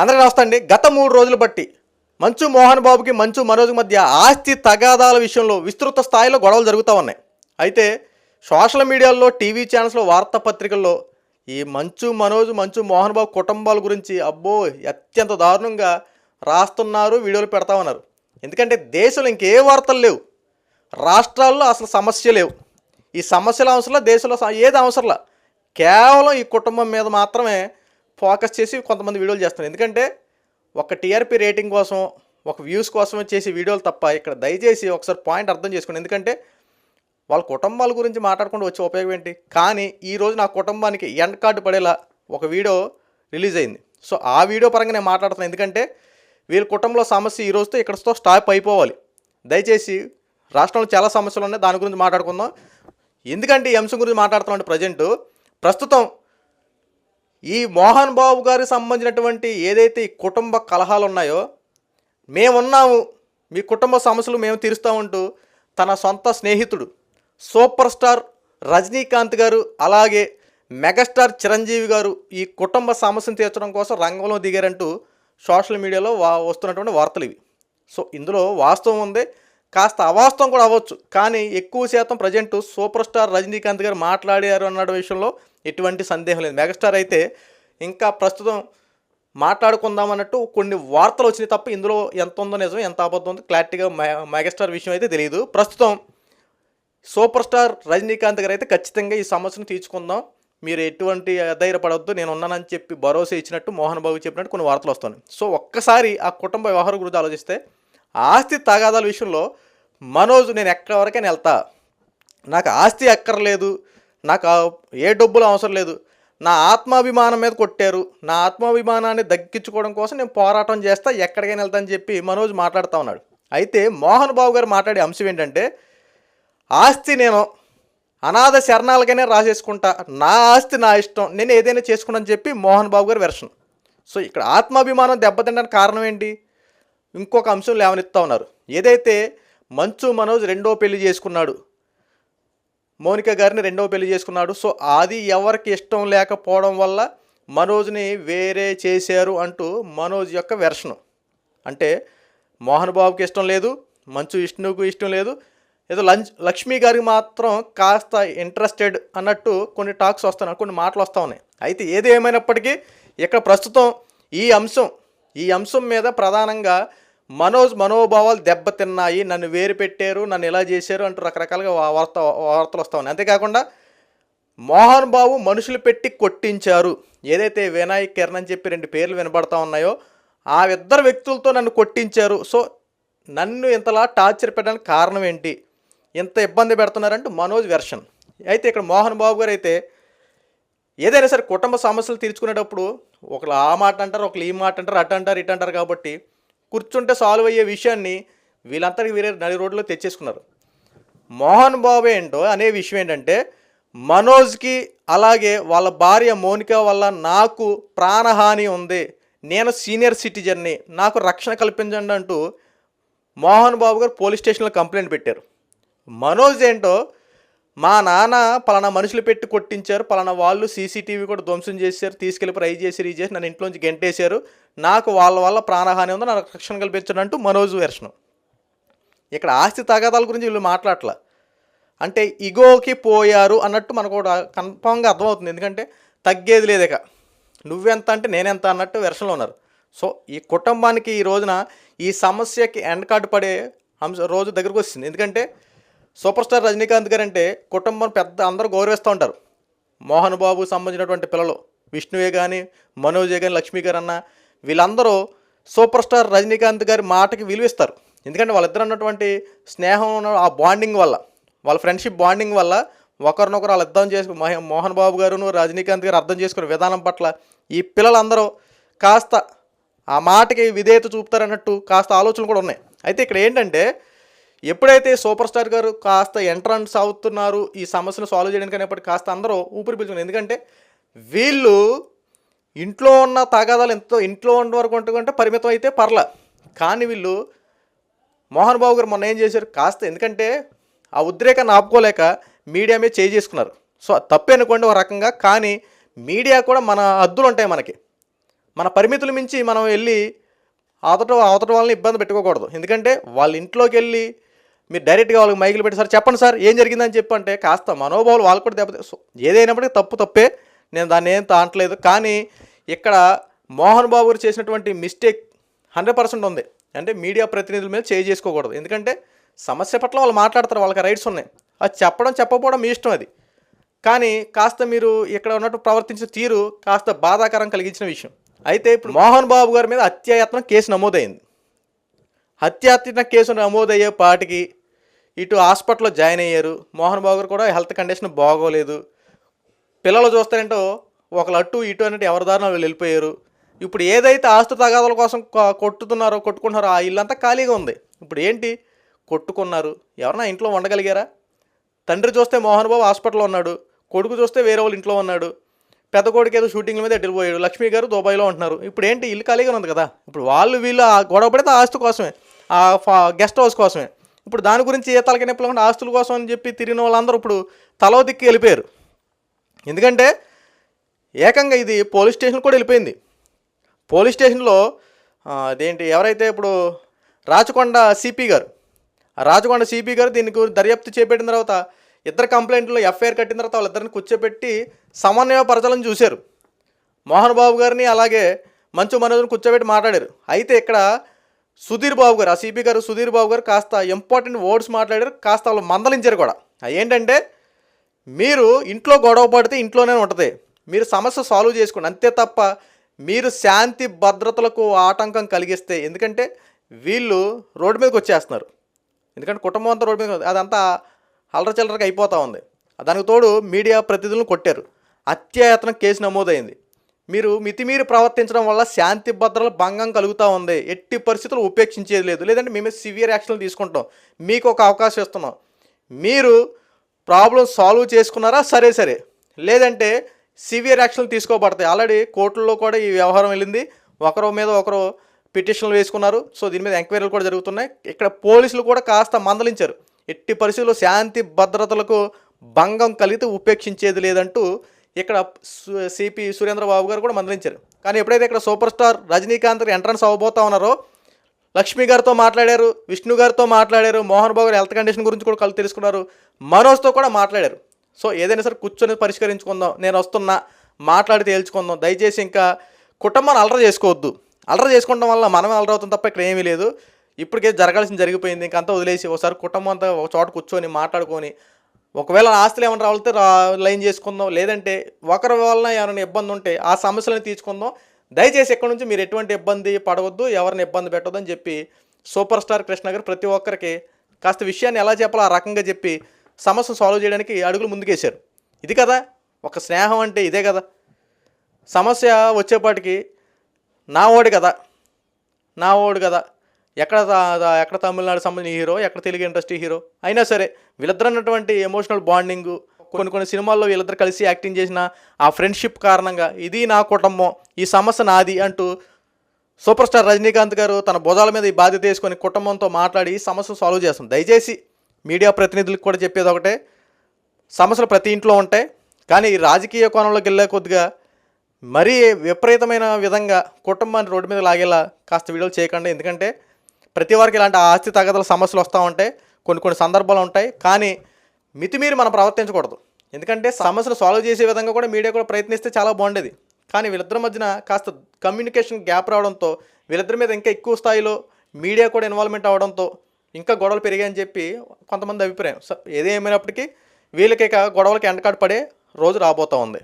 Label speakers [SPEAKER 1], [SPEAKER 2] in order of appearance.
[SPEAKER 1] అందరికీ నమస్తే అండి. గత మూడు రోజులు బట్టి మంచు మోహన్ బాబుకి మంచు మనోజ్ మధ్య ఆస్తి తగాదాల విషయంలో విస్తృత స్థాయిలో గొడవలు జరుగుతూ ఉన్నాయి. అయితే సోషల్ మీడియాలో టీవీ ఛానల్స్లో వార్తాపత్రికల్లో ఈ మంచు మనోజ్ మంచు మోహన్ బాబు కుటుంబాల గురించి అబ్బో అత్యంత దారుణంగా రాస్తున్నారు వీడియోలు పెడతా ఉన్నారు. ఎందుకంటే దేశంలో ఇంకే వార్తలు లేవు. రాష్ట్రాల్లో అసలు సమస్య లేవు. ఈ సమస్యల అవసరంలో దేశంలో ఏది అవసరంలా? కేవలం ఈ కుటుంబం మీద మాత్రమే ఫోకస్ చేసి కొంతమంది వీడియోలు చేస్తున్నారు. ఎందుకంటే ఒక టీఆర్పీ రేటింగ్ కోసం ఒక వ్యూస్ కోసం చేసే వీడియోలు తప్ప ఇక్కడ దయచేసి ఒకసారి పాయింట్ అర్థం చేసుకోండి. ఎందుకంటే వాళ్ళ కుటుంబాల గురించి మాట్లాడకుండా వచ్చే ఉపయోగం ఏంటి? కానీ ఈ రోజు నా కుటుంబానికి ఎండ్ కార్డు పడేలా ఒక వీడియో రిలీజ్ అయింది. సో ఆ వీడియో పరంగా నేను మాట్లాడుతున్నాను. ఎందుకంటే వీళ్ళ కుటుంబంలో సమస్య ఈ రోజుతో ఇక్కడతో స్టాప్ అయిపోవాలి. దయచేసి రాష్ట్రంలో చాలా సమస్యలు ఉన్నాయి. దాని గురించి మాట్లాడుకుందాం. ఎందుకంటే ఈ అంశం గురించి మాట్లాడుతున్నాం ప్రజెంట్. ప్రస్తుతం ఈ మోహన్ బాబు గారికి సంబంధించినటువంటి ఏదైతే ఈ కుటుంబ కలహాలు ఉన్నాయో మేమున్నాము మీ కుటుంబ సమస్యలు మేము తీరుస్తామంటూ తన సొంత స్నేహితుడు సూపర్ స్టార్ రజనీకాంత్ గారు అలాగే మెగాస్టార్ చిరంజీవి గారు ఈ కుటుంబ సమస్యను తీర్చడం కోసం రంగంలో దిగారంటూ సోషల్ మీడియాలో వా వస్తున్నటువంటి వార్తలు ఇవి. సో ఇందులో వాస్తవం ఉంది. కాస్త అవాస్తవం కూడా అవ్వచ్చు. కానీ ఎక్కువ శాతం ప్రజెంట్ సూపర్ స్టార్ రజనీకాంత్ గారు మాట్లాడారు అన్న విషయంలో ఎటువంటి సందేహం లేదు. మెగాస్టార్ అయితే ఇంకా ప్రస్తుతం మాట్లాడుకుందాం అన్నట్టు కొన్ని వార్తలు వచ్చినాయి తప్ప ఇందులో ఎంత ఉందో నిజం ఎంత అబద్ధం ఉందో క్లారిటీగా మెగాస్టార్ విషయం అయితే తెలియదు ప్రస్తుతం సూపర్ స్టార్ రజనీకాంత్ గారు అయితే ఖచ్చితంగా ఈ సమస్యను తీర్చుకుందాం. మీరు ఎటువంటి ధైర్యపడవద్దు నేను ఉన్నానని చెప్పి భరోసా ఇచ్చినట్టు మోహన్ బాబు చెప్పినట్టు కొన్ని వార్తలు వస్తున్నాయి. సో ఒక్కసారి ఆ కుటుంబ వ్యవహారం గురించి ఆలోచిస్తే ఆస్తి తగాదాల విషయంలో మనోజ్ నేను ఎక్కడి వరకైనా వెళ్తా. నాకు ఆస్తి ఎక్కర్లేదు. నాకు ఏ డబ్బులు అవసరం లేదు. నా ఆత్మాభిమానం మీద కొట్టారు. నా ఆత్మాభిమానాన్ని దక్కించుకోవడం కోసం నేను పోరాటం చేస్తా ఎక్కడికైనా వెళ్తా అని చెప్పి మనోజ్ మాట్లాడుతూ ఉన్నాడు. అయితే మోహన్ బాబు గారు మాట్లాడే అంశం ఏంటంటే ఆస్తి నేను అనాథ శరణాలకైనా రాసేసుకుంటా. నా ఆస్తి నా ఇష్టం. నేను ఏదైనా చేసుకున్నాను చెప్పి మోహన్ బాబు గారి వెర్షన్. సో ఇక్కడ ఆత్మాభిమానం దెబ్బతినడానికి కారణం ఏంటి? ఇంకొక అంశం లేవనెత్తా ఉన్నారు. ఏదైతే మంచు మనోజ్ రెండో పెళ్ళి చేసుకున్నాడు. మౌనిక గారిని రెండో పెళ్ళి చేసుకున్నాడు. సో అది ఎవరికి ఇష్టం లేకపోవడం వల్ల మనోజ్ని వేరే చేశారు అంటూ మనోజ్ యొక్క వెర్షను. అంటే మోహన్ బాబుకి ఇష్టం లేదు మంచు విష్ణువుకు ఇష్టం లేదు. ఏదో లంచ్ లక్ష్మి గారికి మాత్రం కాస్త ఇంట్రెస్టెడ్ అన్నట్టు కొన్ని టాక్స్ వస్తున్నాయి కొన్ని మాటలు వస్తూ ఉన్నాయి. అయితే ఏది ఏమైనప్పటికీ ఇక్కడ ప్రస్తుతం ఈ అంశం ఈ అంశం మీద ప్రధానంగా మనోజ్ మనోభావాలు దెబ్బతిన్నాయి నన్ను వేరు పెట్టారు నన్ను ఇలా చేశారు అంటూ రకరకాలుగా వార్త వార్తలు వస్తూ ఉన్నాయి. అంతేకాకుండా మోహన్ బాబు మనుషులు పెట్టి కొట్టించారు. ఏదైతే వినాయక్ కిరణ్ అని చెప్పి రెండు పేర్లు వినబడతా ఉన్నాయో ఆ ఇద్దరు వ్యక్తులతో నన్ను కొట్టించారు. సో నన్ను ఇంతలా టార్చర్ పెట్టడానికి కారణం ఏంటి? ఇంత ఇబ్బంది పెడుతున్నారంటూ మనోజ్ వెర్షన్. అయితే ఇక్కడ మోహన్ బాబు గారు అయితే ఏదైనా సరే కుటుంబ సమస్యలు తీర్చుకునేటప్పుడు ఒకరు ఆ మాట అంటారు ఒకరు ఈ మాట అంటారు అటు అంటారు ఇటు అంటారు కాబట్టి కూర్చుంటే సాల్వ్ అయ్యే విషయాన్ని వీళ్ళంతటికి వేరే నడి రోడ్లో తెచ్చేసుకున్నారు. మోహన్ బాబు ఏంటో అనే విషయం ఏంటంటే మనోజ్కి అలాగే వాళ్ళ భార్య మోనిక వల్ల నాకు ప్రాణహాని ఉంది. నేను సీనియర్ సిటిజన్ని నాకు రక్షణ కల్పించండి అంటూ మోహన్ బాబు గారు పోలీస్ స్టేషన్లో కంప్లైంట్ పెట్టారు. మనోజ్ ఏంటో మా నాన్న పలానా మనుషులు పెట్టి కొట్టించారు పలానా వాళ్ళు సీసీటీవీ కూడా ధ్వంసం చేశారు తీసుకెళ్ళి ట్రై చేసి రీ చేసి నన్ను ఇంట్లోంచి గెంటేశారు. నాకు వాళ్ళ వల్ల ప్రాణహాని ఉందో నాకు రక్షణ కల్పించడం అంటూ మనోజ్ వెర్షనం. ఇక్కడ ఆస్తి తగాదాల గురించి వీళ్ళు మాట్లాడట్లా. అంటే ఇగోకి పోయారు అన్నట్టు మనకు కూడా కన్ఫామ్గా అర్థమవుతుంది. ఎందుకంటే తగ్గేది లేదు ఇక. నువ్వెంత అంటే నేనెంత అన్నట్టు వెర్షన్లో ఉన్నారు. సో ఈ కుటుంబానికి ఈ రోజున ఈ సమస్యకి ఎండ్ కార్డు పడే అంశ రోజు దగ్గరకు వస్తుంది. ఎందుకంటే సూపర్ స్టార్ రజనీకాంత్ గారు అంటే కుటుంబం పెద్ద అందరూ గౌరవిస్తూ ఉంటారు. మోహన్ బాబుకు సంబంధించినటువంటి పిల్లలు విష్ణువే కానీ మనోజే కానీ లక్ష్మీ గారు అన్న వీళ్ళందరూ సూపర్ స్టార్ రజనీకాంత్ గారి మాటకి విలువిస్తారు. ఎందుకంటే వాళ్ళిద్దరు ఉన్నటువంటి స్నేహం ఉన్న ఆ బాండింగ్ వల్ల వాళ్ళ ఫ్రెండ్షిప్ బాండింగ్ వల్ల ఒకరినొకరు వాళ్ళు అర్థం చేసుకు మహే- మోహన్ బాబు గారును రజనీకాంత్ గారు అర్థం చేసుకునే విధానం పట్ల ఈ పిల్లలందరూ కాస్త ఆ మాటకి విధేయత చూపుతారన్నట్టు కాస్త ఆలోచనలు కూడా ఉన్నాయి. అయితే ఇక్కడ ఏంటంటే ఎప్పుడైతే సూపర్ స్టార్ గారు కాస్త ఎంట్రన్స్ అవుతున్నారు ఈ సమస్యను సాల్వ్ చేయడానికి అనేప్పటికీ కాస్త అందరూ ఊపిరి పీల్చుకున్నారు. ఎందుకంటే వీళ్ళు ఇంట్లో ఉన్న తగాదాలు ఎంతో ఇంట్లో ఉన్న వరకు ఉంటుందంటే పరిమితం అయితే పర్ల. కానీ వీళ్ళు మోహన్ బాబు గారు మొన్న ఏం చేశారు? కాస్త ఎందుకంటే ఆ ఉద్రేకాన్ని ఆపుకోలేక మీడియా మీద చేయి చేసుకున్నారు. సో తప్పే అనుకోండి ఒక రకంగా కానీ మీడియా కూడా మన హద్దులు ఉంటాయి మనకి. మన పరిమితులు మించి మనం వెళ్ళి అవతట అవతట వాళ్ళని ఇబ్బంది పెట్టుకోకూడదు. ఎందుకంటే వాళ్ళ ఇంట్లోకి వెళ్ళి మీరు డైరెక్ట్గా వాళ్ళకి మైకులు పెట్టి సార్ చెప్పండి సార్ ఏం జరిగిందని చెప్పంటే కాస్త మనోభావాలు వాళ్ళు కూడా దెబ్బ సో ఏదైనప్పటికీ తప్పు తప్పే. నేను దాన్ని ఏం తాంటలేదు. కానీ ఇక్కడ మోహన్ బాబు గారు చేసినటువంటి మిస్టేక్ హండ్రెడ్ పర్సెంట్ ఉంది. అంటే మీడియా ప్రతినిధుల మీద చేయి చేసుకోకూడదు. ఎందుకంటే సమస్య పట్ల వాళ్ళు మాట్లాడతారు. వాళ్ళకి రైట్స్ ఉన్నాయి. అది చెప్పడం చెప్పకపోవడం మీ ఇష్టం అది. కానీ కాస్త మీరు ఇక్కడ ఉన్నట్టు ప్రవర్తించిన తీరు కాస్త బాధాకరం కలిగించిన విషయం. అయితే ఇప్పుడు మోహన్ బాబు గారి మీద హత్యాయత్నం కేసు నమోదైంది. హత్యాయత్న కేసు నమోదయ్యే పాటికి ఇటు హాస్పిటల్లో జాయిన్ అయ్యారు. మోహన్ బాబు గారు కూడా హెల్త్ కండిషన్ బాగోలేదు. పిల్లలు చూస్తారంటో ఒకళ్ళు అటు ఇటు అన్నట్టు ఎవరి దారిన వాళ్ళు వెళ్ళిపోయారు. ఇప్పుడు ఏదైతే ఆస్తు తగాదాల కోసం కొట్టుతున్నారో కొట్టుకుంటున్నారో ఆ ఇల్లంతా ఖాళీగా ఉంది. ఇప్పుడు ఏంటి? కొట్టుకున్నారు. ఎవరన్నా ఇంట్లో ఉండగలిగారా? తండ్రి చూస్తే మోహన్ బాబు హాస్పిటల్లో ఉన్నాడు. కొడుకు చూస్తే వేరే వాళ్ళ ఇంట్లో ఉన్నాడు. పెద్ద కొడుకు ఏదో షూటింగ్ల మీద వెళ్ళిపోయాడు. లక్ష్మి గారు దుబాయ్లో ఉంటున్నారు. ఇప్పుడు ఏంటి? ఇల్లు ఖాళీగా ఉంది కదా. ఇప్పుడు వాళ్ళు వీళ్ళు ఆ గొడవ పడితే ఆస్తి కోసమే. ఆ ఫా- గెస్ట్ హౌస్ కోసమే. ఇప్పుడు దాని గురించి ఏ తలకి నొప్పి లేకుండా ఆస్తుల కోసం అని చెప్పి తిరిగిన వాళ్ళందరూ ఇప్పుడు తలో దిక్కి వెళ్ళిపోయారు. ఎందుకంటే ఏకంగా ఇది పోలీస్ స్టేషన్ కూడా వెళ్ళిపోయింది. పోలీస్ స్టేషన్లో అదేంటి ఎవరైతే ఇప్పుడు రాచకొండ సిపి గారు ఆ రాచకొండ సిపి గారు దీనికి దర్యాప్తు చేపట్టిన తర్వాత ఇద్దరు కంప్లైంట్లో ఎఫ్ఐఆర్ కట్టిన తర్వాత వాళ్ళిద్దరిని కూర్చోబెట్టి సమన్వయపరచాలని చూశారు. మోహన్ బాబు గారిని అలాగే మంచు మనోజ్ని కూర్చోబెట్టి మాట్లాడారు. అయితే ఇక్కడ సుధీర్ బాబు గారు ఆ సిపి గారు సుధీర్ బాబు గారు కాస్త ఇంపార్టెంట్ వర్డ్స్ మాట్లాడారు కాస్త వాళ్ళు మందలించారు కూడా. అవి ఏంటంటే మీరు ఇంట్లో గొడవ పడితే ఇంట్లోనే ఉంటుంది. మీరు సమస్య సాల్వ్ చేసుకోండి. అంతే తప్ప మీరు శాంతి భద్రతలకు ఆటంకం కలిగిస్తే ఎందుకంటే వీళ్ళు రోడ్డు మీదకి వచ్చేస్తున్నారు. ఎందుకంటే కుటుంబం అంతా రోడ్డు మీద అదంతా అల్లరచిల్లరగా అయిపోతూ ఉంది. దానికి తోడు మీడియా ప్రతినిధులను కొట్టారు. అత్యాయతనం కేసు నమోదైంది. మీరు మితిమీరి ప్రవర్తించడం వల్ల శాంతి భద్రతల భంగం కలుగుతూ ఉంది. ఎట్టి పరిస్థితులు ఉపేక్షించేది లేదు. లేదంటే మేము సివియర్ యాక్షన్లు తీసుకుంటాం. మీకు ఒక అవకాశం ఇస్తున్నాం. మీరు ప్రాబ్లం సాల్వ్ చేసుకున్నారా? సరే సరే. లేదంటే సివియర్ యాక్షన్లు తీసుకోబడతాయి. ఆల్రెడీ కోర్టుల్లో కూడా ఈ వ్యవహారం వెళ్ళింది. ఒకరు మీద ఒకరు పిటిషన్లు వేసుకున్నారు. సో దీని మీద ఎంక్వైరీలు కూడా జరుగుతున్నాయి. ఇక్కడ పోలీసులు కూడా కాస్త మందలించారు. ఎట్టి పరిస్థితుల్లో శాంతి భద్రతలకు భంగం కలిగితే ఉపేక్షించేది లేదంటూ ఇక్కడ సు- సిపి సురేంద్రబాబు గారు కూడా మందలించారు. కానీ ఎప్పుడైతే ఇక్కడ సూపర్ స్టార్ రజనీకాంత్ ఎంట్రన్స్ అవ్వబోతా ఉన్నారో లక్ష్మి గారితో మాట్లాడారు విష్ణు గారితో మాట్లాడారు మోహన్ బాబు గారి హెల్త్ కండిషన్ గురించి కూడా కళ్ళు తెలుసుకున్నారు మనోజ్తో కూడా మాట్లాడారు. సో ఏదైనా సరే కూర్చొని పరిష్కరించుకుందాం నేను వస్తున్నా మాట్లాడి తేల్చుకుందాం దయచేసి ఇంకా కుటుంబాన్ని అలర చేసుకోవద్దు. అలర చేసుకోవడం వల్ల మనమే అలర అవుతాం తప్ప ఇక్కడ ఏమీ లేదు. ఇప్పటికే జరగాల్సింది జరిగిపోయింది ఇంకంతా వదిలేసి ఒకసారి కుటుంబం అంతా ఒక చోట కూర్చొని మాట్లాడుకొని ఒకవేళ ఆస్తులు ఏమైనా రావాలితే రా లైన్ చేసుకుందాం. లేదంటే ఒకరి వలన ఏమైనా ఇబ్బంది ఉంటే ఆ సమస్యలను తీర్చుకుందాం. దయచేసి ఎక్కడి నుంచి మీరు ఎటువంటి ఇబ్బంది పడవద్దు ఎవరిని ఇబ్బంది పెట్టద్దు అని చెప్పి సూపర్ స్టార్ కృష్ణ గారు ప్రతి ఒక్కరికి కాస్త విషయాన్ని ఎలా చెప్పాలో ఆ రకంగా చెప్పి సమస్యను సాల్వ్ చేయడానికి అడుగులు ముందుకేశారు. ఇది కదా ఒక స్నేహం అంటే ఇదే కదా. సమస్య వచ్చేపాటికి నా ఓడి కదా నా ఓడు కదా. ఎక్కడ ఎక్కడ తమిళనాడు సంబంధించిన హీరో ఎక్కడ తెలుగు ఇండస్ట్రీ హీరో అయినా సరే వీళ్ళిద్దరు అన్నటువంటి ఎమోషనల్ బాండింగ్ కొన్ని కొన్ని సినిమాల్లో వీళ్ళిద్దరు కలిసి యాక్టింగ్ చేసిన ఆ ఫ్రెండ్షిప్ కారణంగా ఇది నా కుటుంబం ఈ సమస్య నాది అంటూ సూపర్ స్టార్ రజనీకాంత్ గారు తన భుజాల మీద ఈ బాధ్యత వేసుకొని కుటుంబంతో మాట్లాడి ఈ సమస్యను సాల్వ్ చేస్తాం. దయచేసి మీడియా ప్రతినిధులకు కూడా చెప్పేది ఒకటే సమస్యలు ప్రతి ఇంట్లో ఉంటాయి కానీ ఈ రాజకీయ కోణంలోకి వెళ్ళే కొద్దిగా మరీ విపరీతమైన విధంగా కుటుంబాన్ని రోడ్డు మీద లాగేలా కాస్త వీడియోలు చేయకండి. ఎందుకంటే ప్రతి వారికి ఇలాంటి ఆస్తి తగదల సమస్యలు వస్తూ ఉంటాయి కొన్ని కొన్ని సందర్భాలు ఉంటాయి కానీ మితిమీరి మనం ప్రవర్తించకూడదు. ఎందుకంటే సమస్యలు సాల్వ్ చేసే విధంగా కూడా మీడియా కూడా ప్రయత్నిస్తే చాలా బాగుండేది. కానీ వీళ్ళిద్దరి మధ్యన కాస్త కమ్యూనికేషన్ గ్యాప్ రావడంతో వీళ్ళిద్దరి మీద ఇంకా ఎక్కువ స్థాయిలో మీడియా కూడా ఇన్వాల్వ్మెంట్ అవడంతో ఇంకా గొడవలు పెరిగాయని చెప్పి కొంతమంది అభిప్రాయం. సో ఏదేమైనప్పటికీ వీళ్ళకి ఇక గొడవలకి ఎండకాడు పడే రోజు రాబోతూ ఉంది.